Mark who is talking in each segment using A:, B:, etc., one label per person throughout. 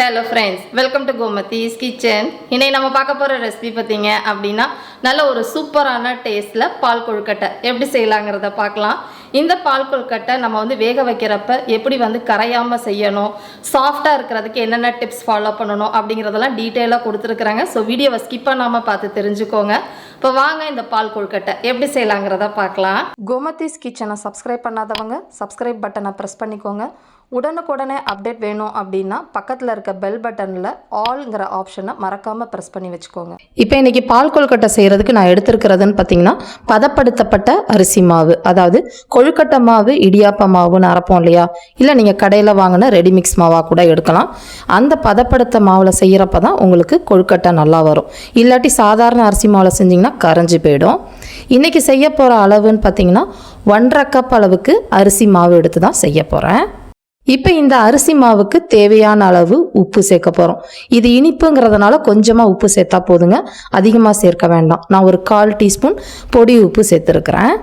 A: Hello friends welcome to Gomathi's kitchen இன்னைக்கு நம்ம பார்க்க போகிற ரெசிபி பார்த்தீங்க அப்படின்னா நல்ல ஒரு சூப்பரான டேஸ்ட்டில் பால் கொழுக்கட்டை. எப்படி செய்யலாங்கிறத பார்க்கலாம். இந்த பால் கொழுக்கட்டை நம்ம வந்து வேக வைக்கிறப்ப எப்படி வந்து கரையாமல் செய்யணும் சாஃப்டாக இருக்கிறதுக்கு என்னென்ன டிப்ஸ் ஃபாலோ பண்ணணும் அப்படிங்கிறதெல்லாம் டீட்டெயிலாக கொடுத்துருக்குறாங்க. ஸோ வீடியோவை ஸ்கிப் பண்ணாமல் பார்த்து தெரிஞ்சுக்கோங்க. இப்போ வாங்க இந்த பால் கொழுக்கட்டை. எப்படி செய்யலாங்கிறத பார்க்கலாம். கோமதிஸ் கிச்சனை சப்ஸ்கிரைப் பண்ணாதவங்க சப்ஸ்கிரைப் பட்டனை ப்ரெஸ் பண்ணிக்கோங்க. உடனுக்குடனே அப்டேட் வேணும் அப்படின்னா பக்கத்தில் இருக்க பெல் பட்டனில் ஆல்ங்கிற ஆப்ஷனை மறக்காமல் ப்ரெஸ் பண்ணி வச்சுக்கோங்க. இப்போ இன்றைக்கி பால் கொழுக்கட்டை செய்கிறதுக்கு நான் எடுத்திருக்கிறதுன்னு பார்த்தீங்கன்னா பதப்படுத்தப்பட்ட அரிசி மாவு அதாவது கொழுக்கட்டை மாவு இடியாப்ப மாவுன்னு அரைப்போம் இல்லையா? இல்லை நீங்கள் கடையில் வாங்கின ரெடிமிக்ஸ் மாவாக கூட எடுக்கலாம். அந்த பதப்படுத்த மாவில் செய்கிறப்ப தான் உங்களுக்கு கொழுக்கட்டை நல்லா வரும். இல்லாட்டி சாதாரண அரிசி மாவில் செஞ்சிங்கன்னா கரைஞ்சி போயிடும். இன்றைக்கி செய்ய போகிற அளவுன்னு பார்த்தீங்கன்னா ஒன்றரை கப் அளவுக்கு அரிசி மாவு எடுத்து தான் செய்ய போகிறேன் இப்போ இந்த அரிசி மாவுக்கு தேவையான அளவு உப்பு சேர்க்க போகிறோம் இது இனிப்புங்கிறதுனால கொஞ்சமாக உப்பு சேர்த்தா போதுங்க. அதிகமாக சேர்க்க வேண்டாம். நான் ஒரு கால் டீஸ்பூன் பொடி உப்பு சேர்த்துருக்குறேன்.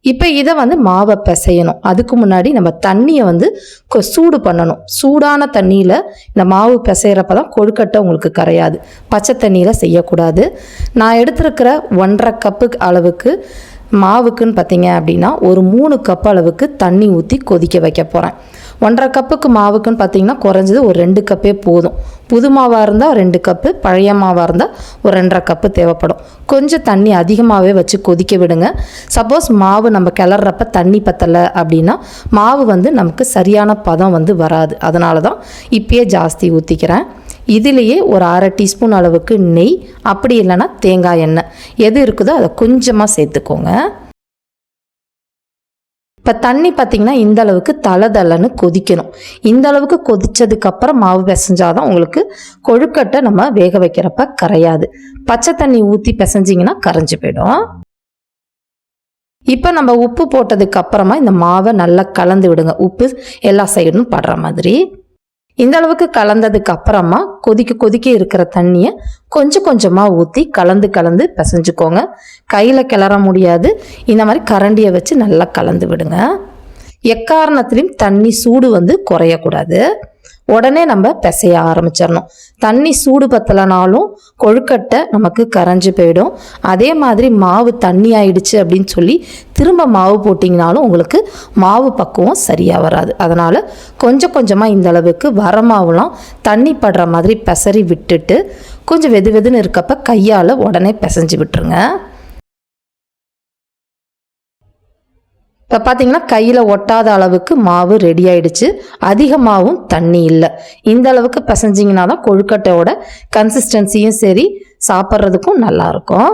A: இப்போ இதை வந்து மாவை பிசையணும். அதுக்கு முன்னாடி நம்ம தண்ணியை வந்து கொ- சூடு பண்ணணும். சூடான தண்ணியில் இந்த மாவு பிசைகிறப்ப தான் கொழுக்கட்டை உங்களுக்கு கரையாது. பச்சை தண்ணியில் செய்யக்கூடாது. நான் எடுத்திருக்கிற ஒன்றரை கப்பு அளவுக்கு மாவுக்குன்னு பார்த்தீங்க அப்படின்னா ஒரு மூணு கப் அளவுக்கு தண்ணி ஊற்றி கொதிக்க வைக்க போகிறேன் ஒன்றரை கப்புக்கு மாவுக்குன்னு பார்த்தீங்கன்னா குறைஞ்சது ஒரு ரெண்டு கப்பே போதும். புது மாவாக இருந்தால் ரெண்டு கப்பு பழைய மாவாக இருந்தால் ஒரு ரெண்டரை கப்பு தேவைப்படும். கொஞ்சம் தண்ணி அதிகமாகவே வச்சு கொதிக்க விடுங்க. சப்போஸ் மாவு நம்ம கிளறப்ப தண்ணி பத்தலை அப்படின்னா மாவு வந்து நமக்கு சரியான பதம் வந்து வராது. அதனால தான் இப்பயே ஜாஸ்தி ஊற்றிக்கிறேன் இதுலேயே ஒரு அரை டீஸ்பூன் அளவுக்கு நெய் அப்படி இல்லைன்னா தேங்காய் எண்ணெய். எது இருக்குதோ அதை கொஞ்சமாக சேர்த்துக்கோங்க. இப்போ தண்ணி பார்த்திங்கன்னா இந்த அளவுக்கு தலை தலைன்னு கொதிக்கணும். இந்த அளவுக்கு கொதித்ததுக்கப்புறம் மாவு பிசைஞ்சாதான் உங்களுக்கு கொழுக்கட்டை நம்ம வேக வைக்கிறப்ப கரையாது. பச்சை தண்ணி ஊற்றி பிசைஞ்சிங்கன்னா கரைஞ்சு போயிடும். இப்போ நம்ம உப்பு போட்டதுக்கு அப்புறமா இந்த மாவை நல்லா கலந்து விடுங்க. உப்பு எல்லா சைடும் படுற மாதிரி. இந்த அளவுக்கு கலந்ததுக்கு அப்புறமா கொதிக்க கொதிக்க இருக்கிற தண்ணியை கொஞ்சம் கொஞ்சமாக ஊற்றி கலந்து கலந்து பிசைஞ்சுக்கோங்க. கையில் கிளற முடியாது. இந்த மாதிரி கரண்டியை வச்சு நல்லா கலந்து விடுங்க. எக்காரணத்துலேயும் தண்ணி சூடு வந்து குறையக்கூடாது. உடனே நம்ம பிசைய ஆரம்பிச்சிடணும் தண்ணி சூடு பத்தலைனாலும் கொழுக்கட்டை நமக்கு கரைஞ்சி போயிடும். அதே மாதிரி மாவு தண்ணி ஆயிடுச்சு அப்படின்னு சொல்லி திரும்ப மாவு போட்டிங்கனாலும் உங்களுக்கு மாவு பக்குவம் சரியாக வராது. அதனால் கொஞ்சம் கொஞ்சமாக இந்த அளவுக்கு வர மாவுலாம் தண்ணி படுற மாதிரி பெசரி விட்டுட்டு கொஞ்சம் வெது வெதுன்னு இருக்கப்ப கையால் உடனே பிசைஞ்சு விட்டுருங்க. இப்போ பார்த்தீங்கன்னா கையில் ஒட்டாத அளவுக்கு மாவு ரெடி ஆயிடுச்சு. அதிகமாகவும் தண்ணி இல்லை. இந்த அளவுக்கு பிசைஞ்சிங்கன்னா தான் கொழுக்கட்டையோட கன்சிஸ்டன்சியும் சரி சாப்பிட்றதுக்கும் நல்லாயிருக்கும்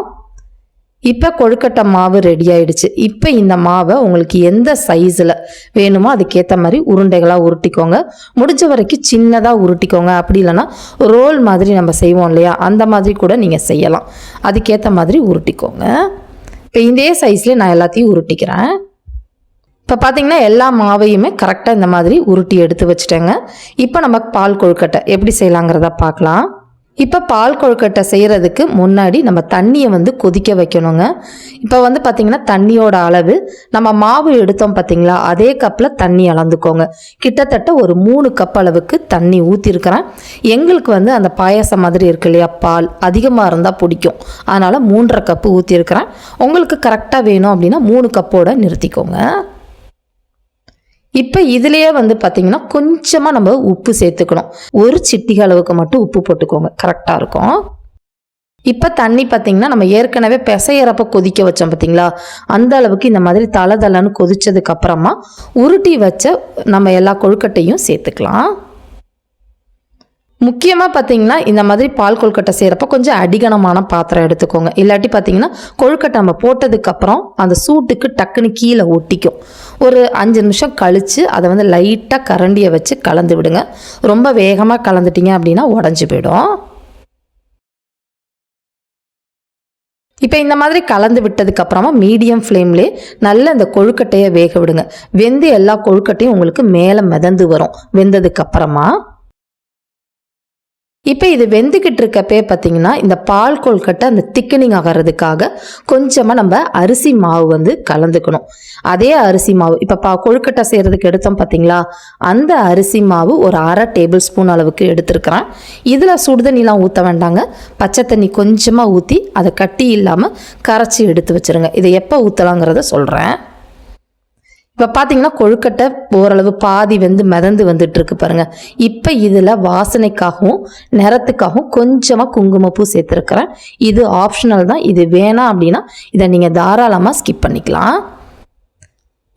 A: இப்போ கொழுக்கட்டை மாவு ரெடி ஆயிடுச்சு. இப்போ இந்த மாவை உங்களுக்கு எந்த சைஸில் வேணுமோ அதுக்கேற்ற மாதிரி உருண்டைகளாக உருட்டிக்கோங்க. முடிஞ்ச வரைக்கும் சின்னதாக உருட்டிக்கோங்க. அப்படி இல்லைன்னா ரோல் மாதிரி நம்ம செய்வோம் இல்லையா? அந்த மாதிரி கூட நீங்கள் செய்யலாம். அதுக்கேற்ற மாதிரி உருட்டிக்கோங்க. இப்போ இதே சைஸ்லேயே நான் எல்லாத்தையும் உருட்டிக்கிறேன். இப்போ பார்த்தீங்கன்னா எல்லா மாவையுமே கரெக்டாக இந்த மாதிரி உருட்டி எடுத்து வச்சுட்டேங்க. இப்போ நம்ம பால் கொழுக்கட்டை எப்படி செய்யலாங்கிறத பார்க்கலாம். இப்போ பால் கொழுக்கட்டை செய்கிறதுக்கு முன்னாடி நம்ம தண்ணியை வந்து கொதிக்க வைக்கணுங்க. இப்போ வந்து பார்த்திங்கன்னா தண்ணியோட அளவு நம்ம மாவு எடுத்தோம் பார்த்தீங்களா அதே கப்பில் தண்ணி அளந்துக்கோங்க. கிட்டத்தட்ட ஒரு மூணு கப் அளவுக்கு தண்ணி ஊற்றிருக்கிறேன் எங்களுக்கு வந்து அந்த பாயாசம் மாதிரி இருக்கு இல்லையா பால் அதிகமாக இருந்தால் பிடிக்கும். அதனால் மூன்றரை கப்பு ஊற்றிருக்கிறேன் உங்களுக்கு கரெக்டாக வேணும் அப்படின்னா மூணு கப்போடு நிறுத்திக்கோங்க. இப்போ இதுலேயே வந்து பார்த்தீங்கன்னா கொஞ்சமாக நம்ம உப்பு சேர்த்துக்கணும். ஒரு சிட்டிகை அளவுக்கு மட்டும் உப்பு போட்டுக்கோங்க. கரெக்டாக இருக்கும். இப்போ தண்ணி பார்த்தீங்கன்னா நம்ம ஏற்கனவே பிசையறப்ப கொதிக்க வச்சோம் பார்த்தீங்களா அந்த அளவுக்கு இந்த மாதிரி தலை தலைன்னு கொதிச்சதுக்கு அப்புறமா உருட்டி வச்ச நம்ம எல்லா கொழுக்கட்டையும் சேர்த்துக்கலாம். முக்கியமாக பார்த்தீங்கன்னா இந்த மாதிரி பால் கொழுக்கட்டை செய்கிறப்ப கொஞ்சம் அடிகனமான பாத்திரம் எடுத்துக்கோங்க. இல்லாட்டி பார்த்தீங்கன்னா கொழுக்கட்டை நம்ம போட்டதுக்கப்புறம் அந்த சூட்டுக்கு டக்குன்னு கீழே ஒட்டிக்கும். ஒரு அஞ்சு நிமிஷம் கழித்து அதை வந்து லைட்டாக கரண்டியை வச்சு கலந்து விடுங்க. ரொம்ப வேகமாக கலந்துட்டீங்க அப்படின்னா உடஞ்சி போயிடும். இப்போ இந்த மாதிரி கலந்து விட்டதுக்கு அப்புறமா மீடியம் ஃப்ளேம்லே நல்ல இந்த கொழுக்கட்டையை வேக விடுங்க. வெந்து எல்லா கொழுக்கட்டையும் உங்களுக்கு மேலே மிதந்து வரும். வெந்ததுக்கு அப்புறமா
B: இப்போ இது வெந்துக்கிட்டு இருக்கப்பே பார்த்தீங்கன்னா இந்த பால் கொழுக்கட்டை அந்த திக்கனிங் ஆகிறதுக்காக கொஞ்சமாக நம்ம அரிசி மாவு வந்து கலந்துக்கணும். அதே அரிசி மாவு இப்போ பா கொழுக்கட்டை செய்கிறதுக்கு எடுத்தோம் பார்த்தீங்களா அந்த அரிசி மாவு ஒரு அரை டேபிள் ஸ்பூன் அளவுக்கு எடுத்துருக்கிறேன். இதில் சுடுதண்ணிலாம் ஊற்ற வேண்டாங்க. பச்சை தண்ணி கொஞ்சமாக ஊற்றி அதை கட்டி இல்லாமல் கரைச்சி எடுத்து வச்சுருங்க. இதை எப்போ ஊற்றலாங்கிறத சொல்கிறேன் இப்போ பார்த்தீங்கன்னா கொழுக்கட்டை ஓரளவு பாதி வந்து மிதந்து வந்துட்டு இருக்கு பாருங்க. இப்போ இதில் வாசனைக்காகவும் நிறத்துக்காகவும் கொஞ்சமாக குங்குமப்பூ சேர்த்துருக்குறேன். இது ஆப்ஷனல் தான். இது வேணாம் அப்படின்னா இதை நீங்கள் தாராளமாக ஸ்கிப் பண்ணிக்கலாம்.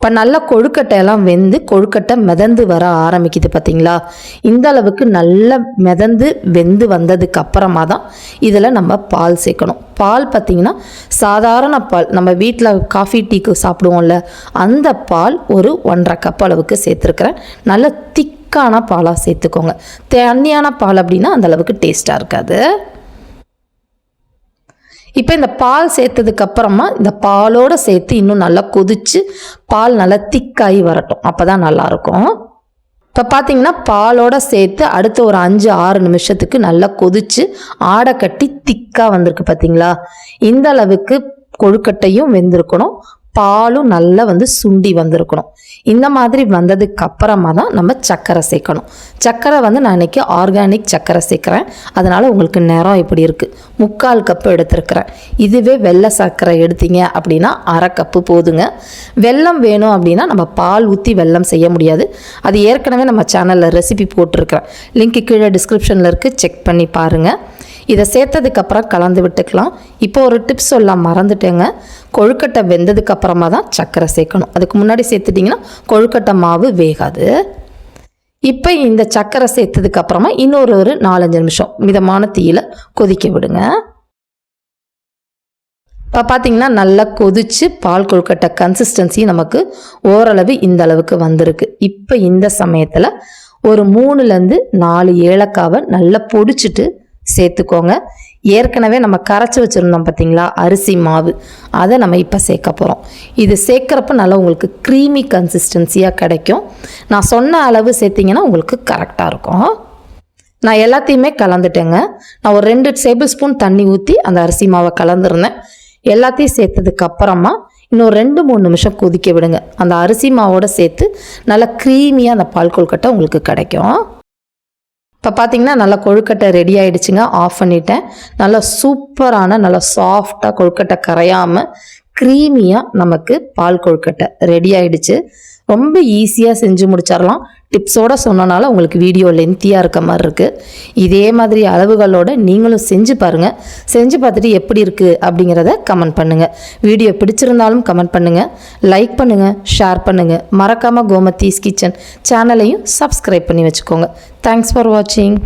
B: இப்போ நல்லா கொழுக்கட்டை எல்லாம் வெந்து கொழுக்கட்டை மிதந்து வர ஆரம்பிக்குது பார்த்தீங்களா இந்த அளவுக்கு நல்லா மிதந்து வெந்து வந்ததுக்கு அப்புறமா தான் இதில் நம்ம பால் சேர்க்கணும். பால் பார்த்தீங்கன்னா சாதாரண பால் நம்ம வீட்டில் காஃபி டீக்கு சாப்பிடுவோம்ல அந்த பால் ஒரு ஒன்றரை கப் அளவுக்கு சேர்த்துருக்குறேன். நல்ல திக்கான பாலாக சேர்த்துக்கோங்க. தண்ணியான பால் அப்படின்னா அந்த அளவுக்கு டேஸ்ட்டாக இருக்காது. இப்போ இந்த பால் சேர்த்ததுக்கு அப்புறமா இந்த பாலோட சேர்த்து இன்னும் நல்லா கொதித்து பால் நல்லா திக்காகி வரட்டும். அப்போ தான் நல்லாயிருக்கும். இப்போ பார்த்தீங்கன்னா பாலோட சேர்த்து அடுத்த ஒரு அஞ்சு ஆறு நிமிஷத்துக்கு நல்லா கொதித்து ஆடை கட்டி திக்காக வந்திருக்கு பார்த்தீங்களா இந்த அளவுக்கு கொழுக்கட்டையும் வெந்திருக்கணும். பாலும் நல்லா வந்து சுண்டி வந்திருக்கணும். இந்த மாதிரி வந்ததுக்கு அப்புறமா தான் நம்ம சர்க்கரை சேர்க்கணும். சர்க்கரை வந்து நான் இன்றைக்கி ஆர்கானிக் சர்க்கரை சேர்க்குறேன். அதனால் உங்களுக்கு நிறம் இப்படி இருக்குது முக்கால் கப்பு எடுத்திருக்கிறேன். இதுவே வெள்ளை சர்க்கரை எடுத்தீங்க அப்படின்னா அரை கப்பு போதுங்க. வெல்லம் வேணும் அப்படின்னா நம்ம பால் ஊற்றி வெல்லம் செய்ய முடியாது. அது ஏற்கனவே நம்ம சேனலில் ரெசிபி போட்டிருக்கிறேன். லிங்க் கீழே டிஸ்கிரிப்ஷனில் இருக்குது செக் பண்ணி பாருங்கள் இதை சேர்த்ததுக்கப்புறம் கலந்து விட்டுக்கலாம். இப்போ ஒரு டிப்ஸ் சொல்ல மறந்துட்டேங்க. கொழுக்கட்டை வெந்ததுக்கப்புறமா தான் சர்க்கரை சேர்க்கணும். அதுக்கு முன்னாடி சேர்த்துட்டிங்கன்னா கொழுக்கட்டை மாவு வேகாது. இப்போ இந்த சர்க்கரை சேர்த்ததுக்கப்புறமா இன்னொரு ஒரு நாலஞ்சு நிமிஷம் மிதமான தீயில் கொதிக்க விடுங்க. இப்போ பார்த்தீங்கன்னா நல்லா கொதிச்சு பால் கொழுக்கட்டை கன்சிஸ்டன்சி நமக்கு ஓரளவு இந்த அளவுக்கு வந்திருக்கு. இப்போ இந்த சமயத்தில் ஒரு மூணுலேருந்து நாலு ஏலக்காவை நல்லா பொடிச்சிட்டு சேர்த்துக்கோங்க. ஏற்கனவே நம்ம கரைச்சி வச்சுருந்தோம் பார்த்தீங்களா அரிசி மாவு. அதை நம்ம இப்போ சேர்க்க போகிறோம் இது சேர்க்குறப்ப நல்லா உங்களுக்கு க்ரீமி கன்சிஸ்டன்சியாக கிடைக்கும். நான் சொன்ன அளவு சேர்த்திங்கன்னா உங்களுக்கு கரெக்டாக இருக்கும். நான் எல்லாத்தையுமே கலந்துட்டேங்க. நான் ஒரு ரெண்டு டேபிள் ஸ்பூன் தண்ணி ஊற்றி அந்த அரிசி மாவை கலந்துருந்தேன். எல்லாத்தையும் சேர்த்ததுக்கு அப்புறமா இன்னும் ரெண்டு மூணு நிமிஷம் கொதிக்க விடுங்க. அந்த அரிசி மாவோட சேர்த்து நல்லா க்ரீமியாக அந்த பால் கொழுக்கட்டை உங்களுக்கு கிடைக்கும். இப்போ பார்த்தீங்கன்னா நல்லா கொழுக்கட்டை ரெடி ஆகிடுச்சுங்க ஆஃப் பண்ணிட்டேன். நல்லா சூப்பரான நல்லா சாஃப்டாக கொழுக்கட்டை கரையாமல் க்ரீமியாக நமக்கு பால் கொழுக்கட்டை ரெடி ஆகிடுச்சு ரொம்ப ஈஸியாக செஞ்சு முடிச்சிடலாம் டிப்ஸோட சொன்னனால உங்களுக்கு வீடியோ லென்த்தியாக இருக்க மாதிரி இருக்குது இதே மாதிரி அளவுகளோடு நீங்களும் செஞ்சு பாருங்கள் செஞ்சு பார்த்துட்டு எப்படி இருக்குது அப்படிங்கிறத கமெண்ட் பண்ணுங்கள் வீடியோ பிடிச்சிருந்தாலும் கமெண்ட் பண்ணுங்கள் லைக் பண்ணுங்கள் ஷேர் பண்ணுங்கள் மறக்காமல் கோமத்தீஸ் கிச்சன் சேனலையும் சப்ஸ்கிரைப் பண்ணி வச்சுக்கோங்க. தேங்க்ஸ் ஃபார் வாட்சிங்